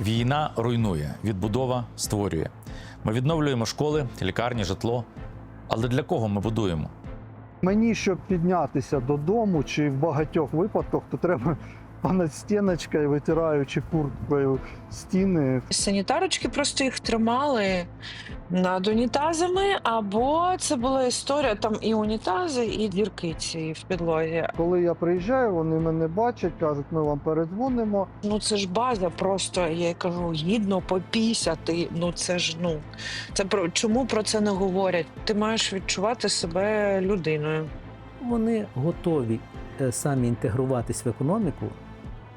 Війна руйнує, відбудова створює. Ми відновлюємо школи, лікарні, житло. Але для кого ми будуємо? Мені, щоб піднятися додому, чи в багатьох випадках, то треба понад стіночкою, витираючи курткою стіни. Санітарочки просто їх тримали над унітазами, або це була історія там і унітази, і дірки ці в підлозі. Коли я приїжджаю, вони мене бачать, кажуть, ми вам передзвонимо. Ну це ж база, просто я кажу, гідно попісяти. Ну це ж ну це про чому про це не говорять? Ти маєш відчувати себе людиною. Вони готові е, самі інтегруватись в економіку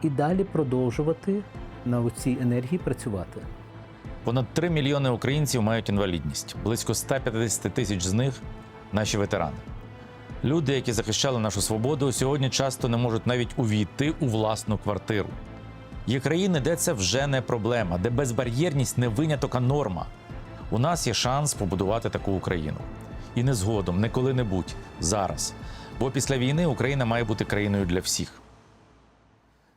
і далі продовжувати на цій енергії працювати. Понад 3 мільйони українців мають інвалідність. Близько 150 тисяч з них наші ветерани. Люди, які захищали нашу свободу, сьогодні часто не можуть навіть увійти у власну квартиру. Є країни, де це вже не проблема, де безбар'єрність не виняток, а норма. У нас є шанс побудувати таку Україну. І не згодом, не коли-небудь, зараз. Бо після війни Україна має бути країною для всіх.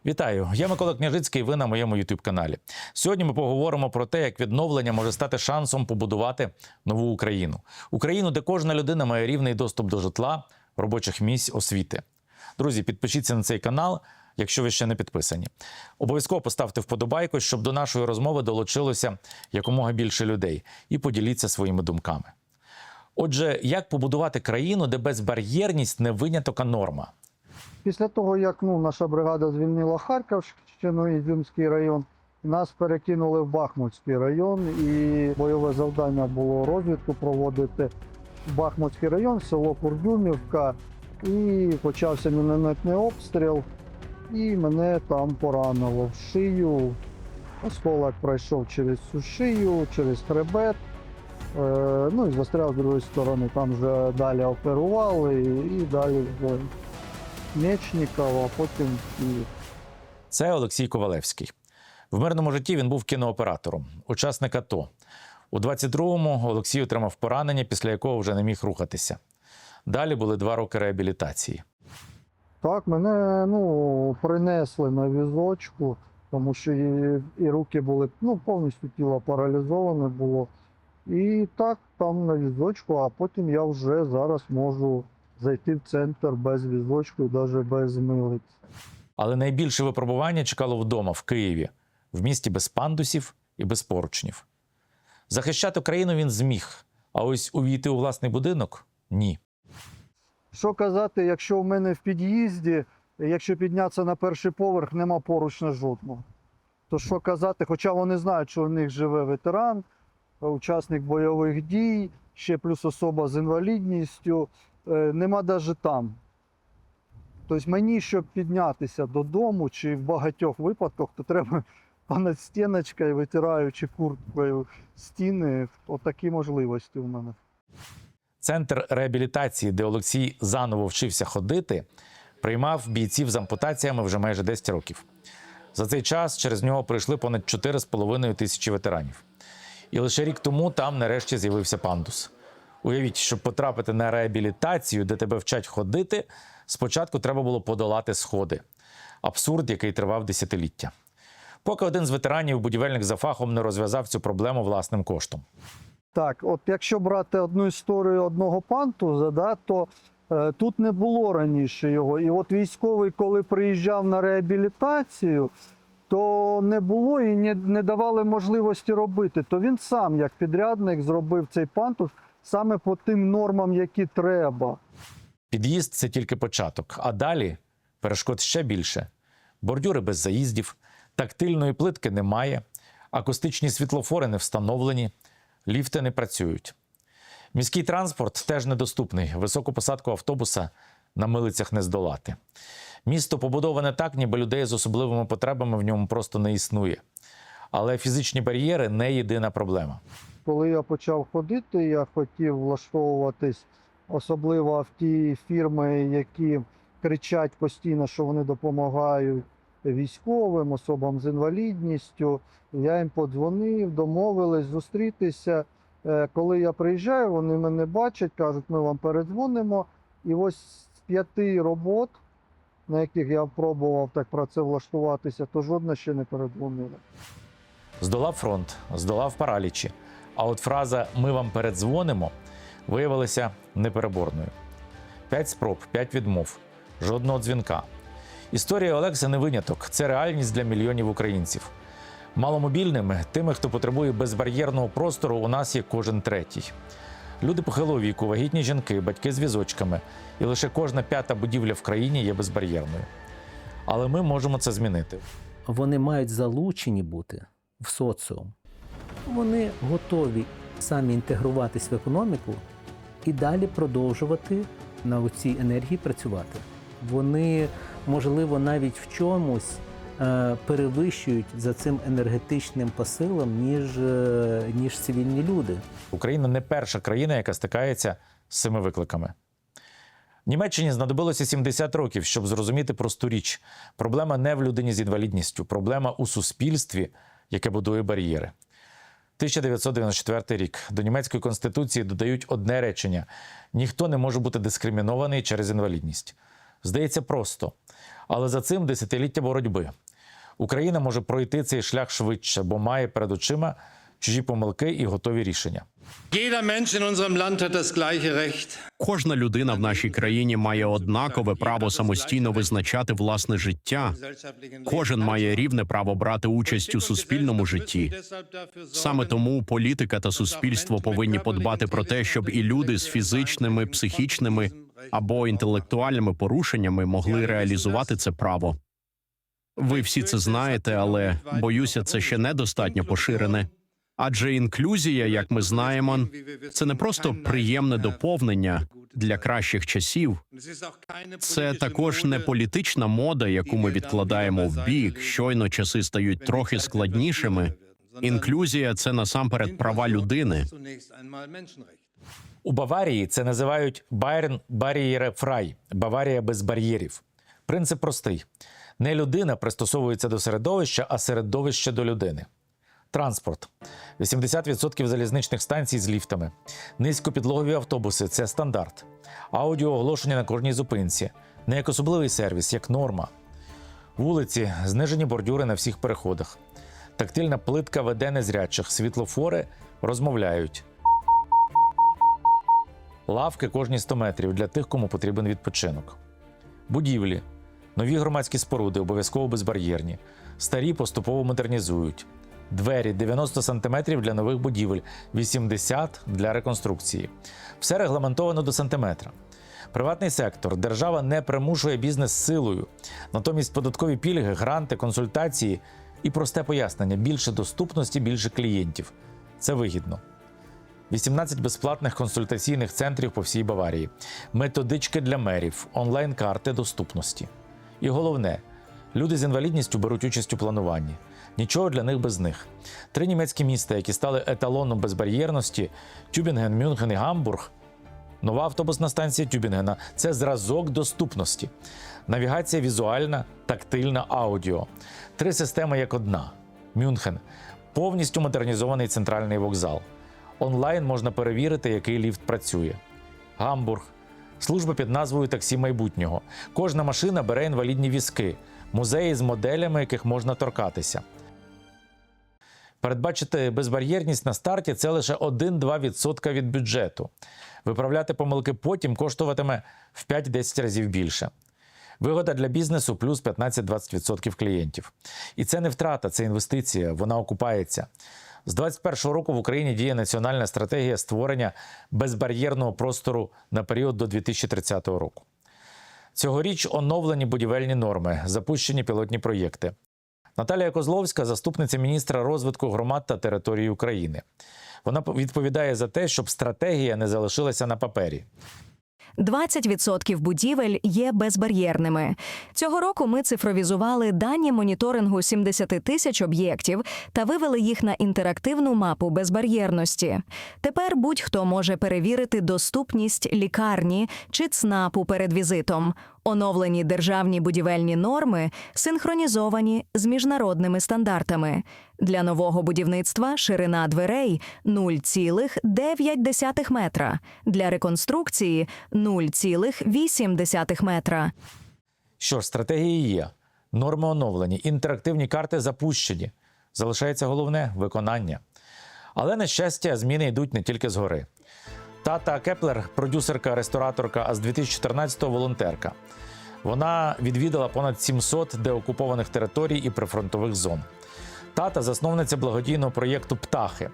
Вітаю! Я Микола Княжицький. Ви на моєму youtube каналі. Сьогодні ми поговоримо про те, як відновлення може стати шансом побудувати нову Україну. Україну, де кожна людина має рівний доступ до житла, робочих місць, освіти. Друзі, підпишіться на цей канал, якщо ви ще не підписані. Обов'язково поставте вподобайку, щоб до нашої розмови долучилося якомога більше людей, і поділіться своїми думками. Отже, як побудувати країну, де безбар'єрність не виняток, норма? Після того, як ну, наша бригада звільнила Харківщину і Зюмський район, нас перекинули в Бахмутський район, і бойове завдання було розвідку проводити Бахмутський район, село Курдюмівка, і почався мінометний обстріл, і мене там поранило в шию. Осколок пройшов через цю шию, через хребет. Е, ну і застряв з другої сторони. Там вже далі оперували і, далі Мечникова, а потім Київ. Це Олексій Ковалевський. В мирному житті він був кінооператором, учасник АТО. У 22-му Олексій отримав поранення, після якого вже не міг рухатися. Далі були два роки реабілітації. Так, мене ну, принесли на візочку, тому що і, і руки були ну, повністю тіло паралізоване було. І так, там на візочку, а потім я вже зараз можу зайти в центр без візочку, навіть без милиць. Але найбільше випробування чекало вдома, в Києві, в місті без пандусів і без поручнів. Захищати країну він зміг, а ось увійти у власний будинок ні. Що казати, якщо в мене в під'їзді, якщо піднятися на перший поверх, нема поручня жодного. То що казати, хоча вони знають, що в них живе ветеран, учасник бойових дій, ще плюс особа з інвалідністю, нема навіть там. Тобто мені, щоб піднятися додому, чи в багатьох випадках, то треба понад стіночкою, витираючи курткою стіни, отакі можливості в мене. Центр реабілітації, де Олексій заново вчився ходити, приймав бійців з ампутаціями вже майже 10 років. За цей час через нього пройшли понад 4,5 тисячі ветеранів. І лише рік тому там нарешті з'явився пандус. Уявіть, щоб потрапити на реабілітацію, де тебе вчать ходити, спочатку треба було подолати сходи. Абсурд, який тривав десятиліття. Поки один з ветеранів, будівельник за фахом, не розв'язав цю проблему власним коштом. Так, от якщо брати одну історію одного пантуза, да, то е, тут не було раніше його. І от військовий, коли приїжджав на реабілітацію, то не було і не, не давали можливості робити. То він сам, як підрядник, зробив цей пантус саме по тим нормам, які треба. Під'їзд це тільки початок, а далі перешкод ще більше. Бордюри без заїздів, тактильної плитки немає, акустичні світлофори не встановлені, ліфти не працюють. Міський транспорт теж недоступний, високу посадку автобуса на милицях не здолати. Місто побудоване так, ніби людей з особливими потребами в ньому просто не існує. Але фізичні бар'єри не єдина проблема. Коли я почав ходити, я хотів влаштовуватись, особливо в ті фірми, які кричать постійно, що вони допомагають військовим, особам з інвалідністю. Я їм подзвонив, домовились зустрітися. Е, Коли я приїжджаю, вони мене бачать, кажуть, ми вам передзвонимо. І ось з п'яти робот, на яких я пробував так працевлаштуватися, то жодна ще не передзвонила. Здолав фронт, здолав паралічі. А от фраза Ми вам передзвонимо виявилася непереборною. П'ять спроб, п'ять відмов, жодного дзвінка. Історія Олекса не виняток, це реальність для мільйонів українців. Маломобільними, тими, хто потребує безбар'єрного простору, у нас є кожен третій. Люди похилого віку, вагітні жінки, батьки з візочками, і лише кожна п'ята будівля в країні є безбар'єрною. Але ми можемо це змінити. Вони мають залучені бути в соціум. Вони готові самі інтегруватись в економіку і далі продовжувати на цій енергії працювати. Вони, можливо, навіть в чомусь е, перевищують за цим енергетичним посилом, ніж, е, ніж цивільні люди. Україна не перша країна, яка стикається з цими викликами. Німеччині знадобилося 70 років, щоб зрозуміти просту річ. Проблема не в людині з інвалідністю, проблема у суспільстві, яке будує бар'єри. 1994 рік до німецької конституції додають одне речення: ніхто не може бути дискримінований через інвалідність. Здається, просто. Але за цим десятиліття боротьби. Україна може пройти цей шлях швидше, бо має перед очима чужі помилки і готові рішення. Jeder Mensch in unserem Land hat das gleiche Recht. Кожна людина в нашій країні має однакове право самостійно визначати власне життя. Кожен має рівне право брати участь у суспільному житті. Саме тому політика та суспільство повинні подбати про те, щоб і люди з фізичними, психічними або інтелектуальними порушеннями могли реалізувати це право. Ви всі це знаєте, але боюся, це ще недостатньо поширене. Адже інклюзія, як ми знаємо, це не просто приємне доповнення для кращих часів. Це також не політична мода, яку ми відкладаємо в бік. Щойно часи стають трохи складнішими. Інклюзія це насамперед права людини. У Баварії це називають Bayern Barrierefrei – Баварія без бар'єрів. Принцип простий: не людина пристосовується до середовища, а середовище до людини. Транспорт: 80% залізничних станцій з ліфтами, низькопідлогові автобуси це стандарт. Аудіооголошення на кожній зупинці, не як особливий сервіс, як норма. Вулиці, знижені бордюри на всіх переходах. Тактильна плитка веде незрячих, світлофори розмовляють. Лавки кожні 100 метрів для тих, кому потрібен відпочинок. Будівлі, нові громадські споруди обов'язково безбар'єрні, старі поступово модернізують. Двері 90 см для нових будівель, 80 для реконструкції. Все регламентовано до сантиметра. Приватний сектор, держава не примушує бізнес силою. Натомість податкові пільги, гранти, консультації і просте пояснення: більше доступності, більше клієнтів. Це вигідно. 18 безплатних консультаційних центрів по всій Баварії, методички для мерів, онлайн-карти доступності. І головне, люди з інвалідністю беруть участь у плануванні. Нічого для них без них. Три німецькі міста, які стали еталоном безбар'єрності Тюбінген, Мюнхен і Гамбург. Нова автобусна станція Тюбінгена це зразок доступності. Навігація візуальна, тактильна аудіо. Три системи як одна. Мюнхен повністю модернізований центральний вокзал. Онлайн можна перевірити, який ліфт працює. Гамбург. Служба під назвою Таксі майбутнього. Кожна машина бере інвалідні візки, музеї з моделями, яких можна торкатися. Передбачити безбар'єрність на старті це лише 1-2% від бюджету. Виправляти помилки потім коштуватиме в 5-10 разів більше. Вигода для бізнесу плюс 15-20% клієнтів. І це не втрата, це інвестиція, вона окупається. З 2021 року в Україні діє національна стратегія створення безбар'єрного простору на період до 2030 року. Цьогоріч оновлені будівельні норми, запущені пілотні проєкти. Наталія Козловська, заступниця міністра розвитку громад та території України. Вона відповідає за те, щоб стратегія не залишилася на папері. 20% будівель є безбар'єрними. Цього року ми цифровізували дані моніторингу 70 тисяч об'єктів та вивели їх на інтерактивну мапу безбар'єрності. Тепер будь-хто може перевірити доступність лікарні чи ЦНАПу перед візитом. Оновлені державні будівельні норми синхронізовані з міжнародними стандартами. Для нового будівництва ширина дверей 0,9 метра, для реконструкції 0,8 метра. Що ж, стратегії є, норми оновлені, інтерактивні карти запущені. Залишається головне виконання. Але на щастя, зміни йдуть не тільки згори. Тата Кеплер, продюсерка, рестораторка, а з 2014-го волонтерка. Вона відвідала понад 700 деокупованих територій і прифронтових зон. Тата засновниця благодійного проєкту Птахи.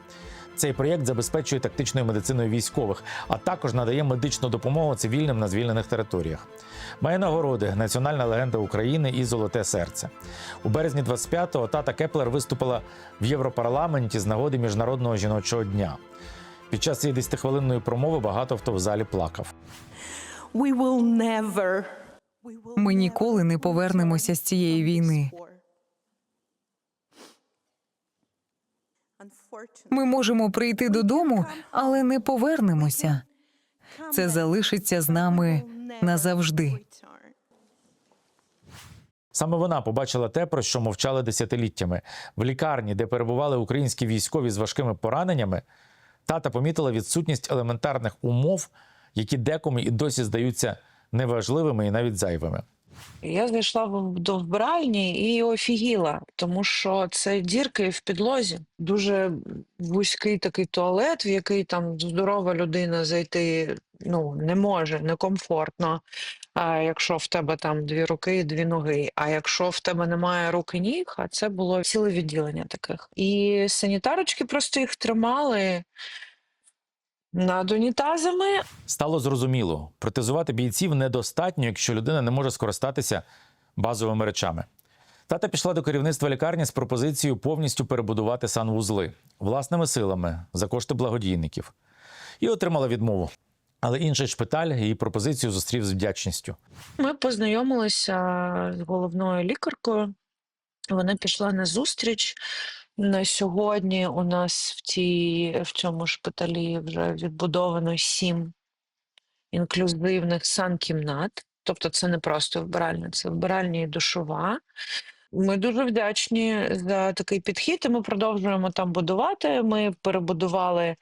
Цей проєкт забезпечує тактичною медициною військових, а також надає медичну допомогу цивільним на звільнених територіях. Має нагороди Національна легенда України і Золоте серце. У березні 25-го тата Кеплер виступила в Європарламенті з нагоди Міжнародного жіночого дня. Під час цієї 10-хвилинної промови багато хто в залі плакав. We will never. Ми ніколи не повернемося з цієї війни. Ми можемо прийти додому, але не повернемося. Це залишиться з нами назавжди. Саме вона побачила те, про що мовчали десятиліттями. В лікарні, де перебували українські військові з важкими пораненнями, тата помітила відсутність елементарних умов, які декому і досі здаються неважливими і навіть зайвими. Я зайшла до вбиральні і офігіла, тому що це дірки в підлозі. Дуже вузький такий туалет, в який там здорова людина зайти ну, не може, некомфортно. А якщо в тебе там дві руки і дві ноги. А якщо в тебе немає рук і ніг, а це було ціле відділення таких. І санітарочки просто їх тримали над унітазами, Стало зрозуміло, протезувати бійців недостатньо, якщо людина не може скористатися базовими речами. Тата пішла до керівництва лікарні з пропозицією повністю перебудувати санвузли власними силами за кошти благодійників і отримала відмову. Але інший шпиталь її пропозицію зустрів з вдячністю. Ми познайомилися з головною лікаркою. Вона пішла на зустріч. На сьогодні у нас в цій в цьому шпиталі вже відбудовано сім інклюзивних санкімнат. Тобто, це не просто вбиральня, це вбиральня і душова. Ми дуже вдячні за такий підхід. І ми продовжуємо там будувати. Ми перебудували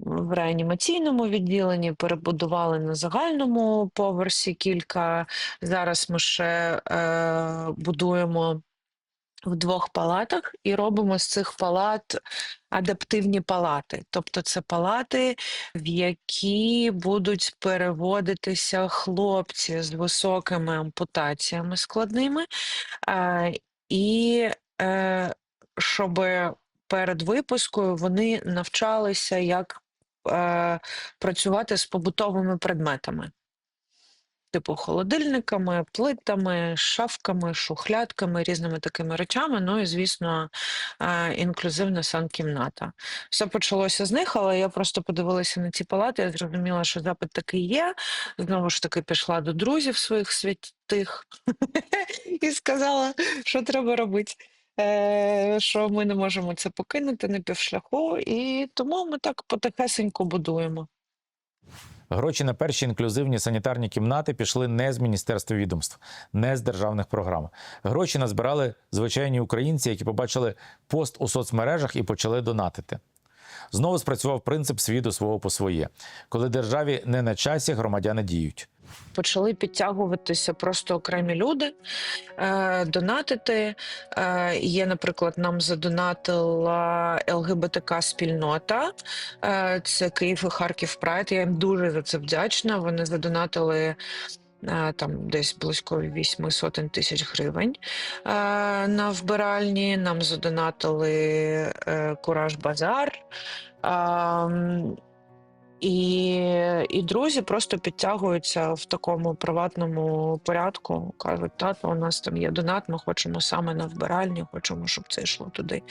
в реанімаційному відділенні, перебудували на загальному поверсі кілька. Зараз ми ще е, будуємо в двох палатах і робимо з цих палат адаптивні палати. Тобто це палати, в які будуть переводитися хлопці з високими ампутаціями складними, е, і е, щоб перед випускою вони навчалися, як е, працювати з побутовими предметами. Типу холодильниками, плитами, шафками, шухлядками, різними такими речами. Ну і, звісно, е, інклюзивна санкімната. Все почалося з них, але я просто подивилася на ці палати. Я зрозуміла, що запит такий є. Знову ж таки, пішла до друзів своїх святих і сказала, що треба робити. Е, що ми не можемо це покинути на півшляху, і тому ми так потихесеньку будуємо. Гроші на перші інклюзивні санітарні кімнати пішли не з міністерства відомств, не з державних програм. Гроші назбирали звичайні українці, які побачили пост у соцмережах і почали донатити. Знову спрацював принцип свій до свого по своє. Коли державі не на часі, громадяни діють. Почали підтягуватися просто окремі люди, е, донатити. Е, є, наприклад, нам задонатила ЛГБТК спільнота. Е, це Київ і Харків Прайд. Я їм дуже за це вдячна. Вони задонатили. е, Там десь близько вісьми сотень тисяч гривень е, на вбиральні. Нам задонатили е, Кураж Базар. І, і друзі просто підтягуються в такому приватному порядку. Кажуть, тато, у нас там є донат, ми хочемо саме на вбиральні, хочемо, щоб це йшло туди.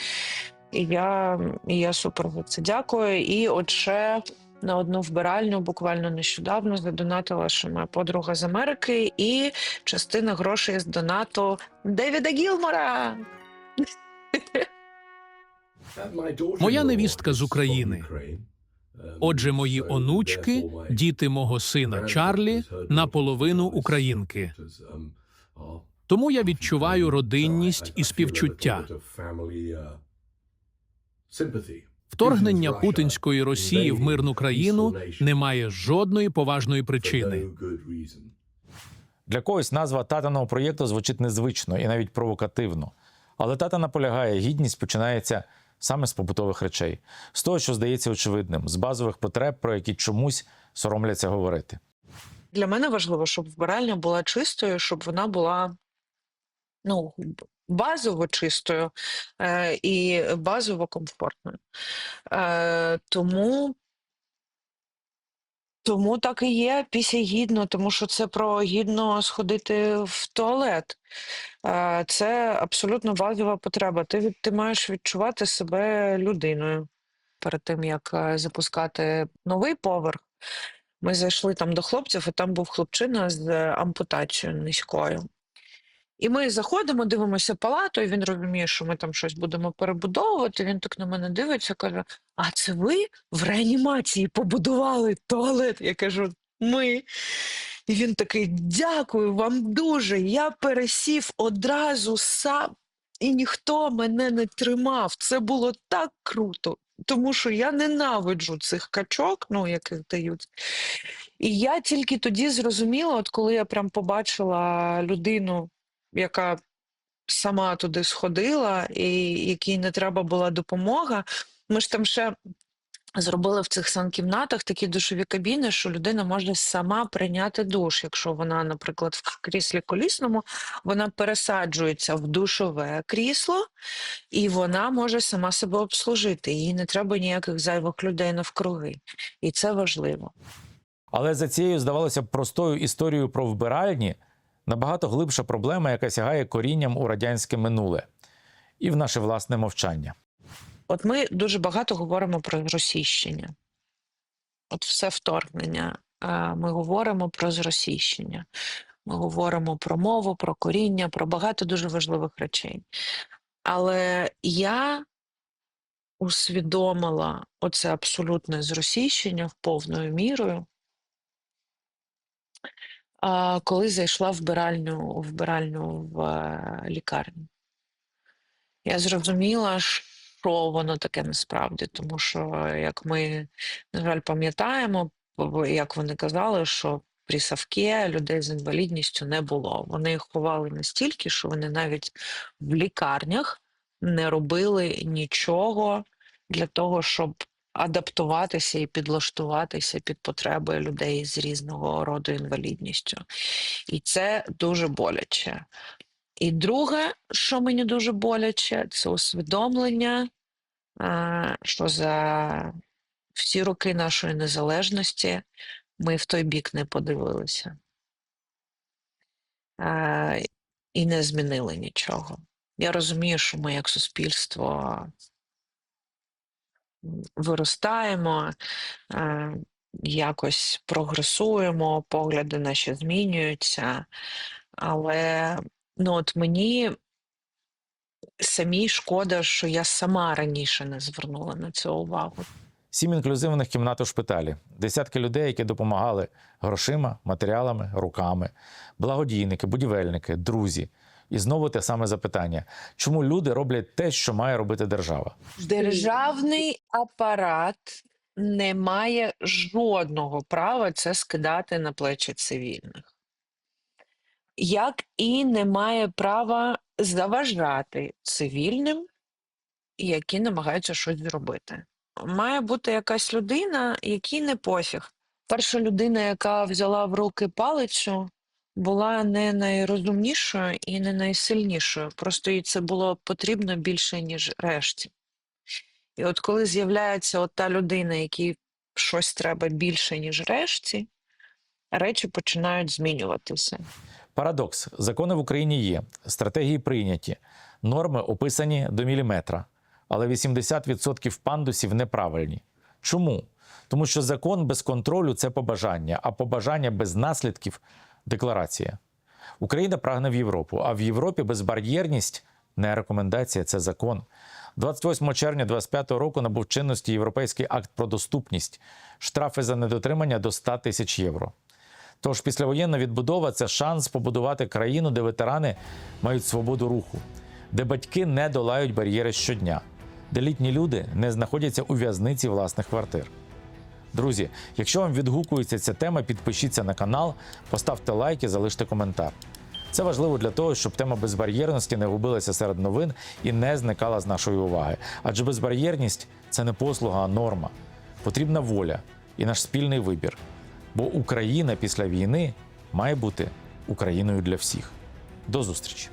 І я, і я супер за це дякую. І от ще на одну вбиральню буквально нещодавно задонатила ще моя подруга з Америки, і частина грошей з донату Девіда Гілмора. Моя невістка з України. Отже, мої онучки, діти мого сина Чарлі, наполовину українки. Тому я відчуваю родинність і співчуття. Вторгнення путінської Росії в мирну країну не має жодної поважної причини. Для когось назва татаного проєкту звучить незвично і навіть провокативно. Але тата наполягає, гідність починається саме з побутових речей, з того, що здається очевидним, з базових потреб, про які чомусь соромляться говорити. Для мене важливо, щоб вбиральня була чистою, щоб вона була ну, базово чистою е, і базово комфортною. Е, тому, тому так і є після гідно, тому що це про гідно сходити в туалет. Е, це абсолютно базова потреба. Ти, ти маєш відчувати себе людиною. Перед тим як е, запускати новий поверх, ми зайшли там до хлопців, і там був хлопчина з ампутацією низькою. І ми заходимо, дивимося палату, і він розуміє, що ми там щось будемо перебудовувати. Він так на мене дивиться, каже: А це ви в реанімації побудували туалет? Я кажу, ми. І він такий: Дякую вам дуже. Я пересів одразу сам, і ніхто мене не тримав. Це було так круто. Тому що я ненавиджу цих качок, ну, яких дають. І я тільки тоді зрозуміла, от коли я прям побачила людину, яка сама туди сходила, і якій не треба була допомога. Ми ж там ще зробили в цих санкімнатах такі душові кабіни, що людина може сама прийняти душ. Якщо вона, наприклад, в кріслі колісному, вона пересаджується в душове крісло, і вона може сама себе обслужити. Їй не треба ніяких зайвих людей навкруги. І це важливо. Але за цією, здавалося простою історією про вбиральні набагато глибша проблема, яка сягає корінням у радянське минуле і в наше власне мовчання. От ми дуже багато говоримо про зросійщення. От все вторгнення. е, Ми говоримо про зросійщення. Ми говоримо про мову, про коріння, про багато дуже важливих речей. Але я усвідомила оце абсолютне зросійщення в повною мірою, коли зайшла вбиральню, вбиральню в е, лікарню. Я зрозуміла, що воно таке насправді, тому що, як ми, на жаль, пам'ятаємо, як вони казали, що при Савке людей з інвалідністю не було. Вони їх ховали настільки, що вони навіть в лікарнях не робили нічого для того, щоб адаптуватися і підлаштуватися під потреби людей з різного роду інвалідністю. І це дуже боляче. І друге, що мені дуже боляче, це усвідомлення, е, що за всі роки нашої незалежності ми в той бік не подивилися е, і не змінили нічого. Я розумію, що ми як суспільство виростаємо, е, якось прогресуємо, погляди наші змінюються, але ну, от мені самій шкода, що я сама раніше не звернула на це увагу. Сім інклюзивних кімнат у шпиталі, десятки людей, які допомагали грошима, матеріалами, руками, благодійники, будівельники, друзі. І знову те саме запитання: чому люди роблять те, що має робити держава? Державний апарат не має жодного права це скидати на плечі цивільних. Як і не має права заважати цивільним, які намагаються щось зробити. Має бути якась людина, якій не пофіг. Перша людина, яка взяла в руки палицю, була не найрозумнішою і не найсильнішою. Просто їй це було потрібно більше, ніж решті. І от коли з'являється от та людина, якій щось треба більше, ніж решті, речі починають змінюватися. Парадокс: закони в Україні є, стратегії прийняті, норми описані до міліметра, але 80% пандусів неправильні. Чому? Тому що закон без контролю це побажання, а побажання без наслідків декларація. Україна прагне в Європу, а в Європі безбар'єрність не рекомендація, це закон. 28 червня 2025 року набув чинності Європейський акт про доступність, штрафи за недотримання до 100 тисяч євро. Тож післявоєнна відбудова це шанс побудувати країну, де ветерани мають свободу руху, де батьки не долають бар'єри щодня, де літні люди не знаходяться у в'язниці власних квартир. Друзі, якщо вам відгукується ця тема, підпишіться на канал, поставте лайк і залиште коментар. Це важливо для того, щоб тема безбар'єрності не губилася серед новин і не зникала з нашої уваги. Адже безбар'єрність це не послуга, а норма. Потрібна воля і наш спільний вибір. Бо Україна після війни має бути Україною для всіх. До зустрічі!